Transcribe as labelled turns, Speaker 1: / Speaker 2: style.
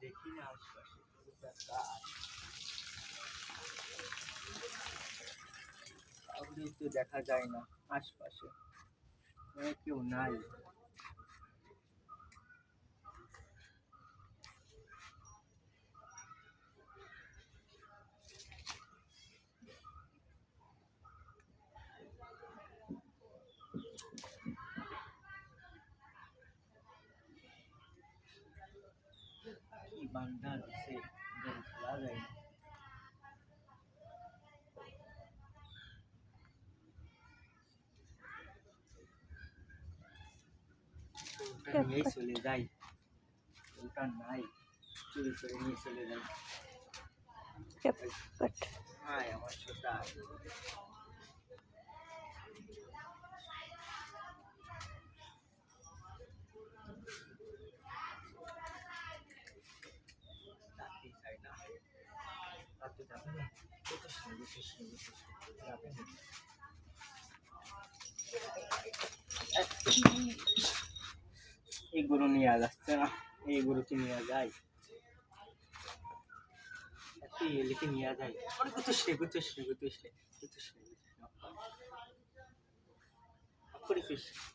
Speaker 1: দেখি না আশপাশে তো দেখা যায় না আশপাশে। কেউ নাই। কি বান্দা দিছে বের খোলা যায় না ওটা নিয়েই চলে যাই ওটা নাই চুরি করে নিয়ে চলে যাই
Speaker 2: ক্যাপকাট
Speaker 1: হায় আমার ছোটা এই গরু নিয়ে যাচ্ছে না, এই গরুকে নিয়ে যায় এলিকে নিয়ে যায় আরে কত সে কত সে কত সে কত সে কত সে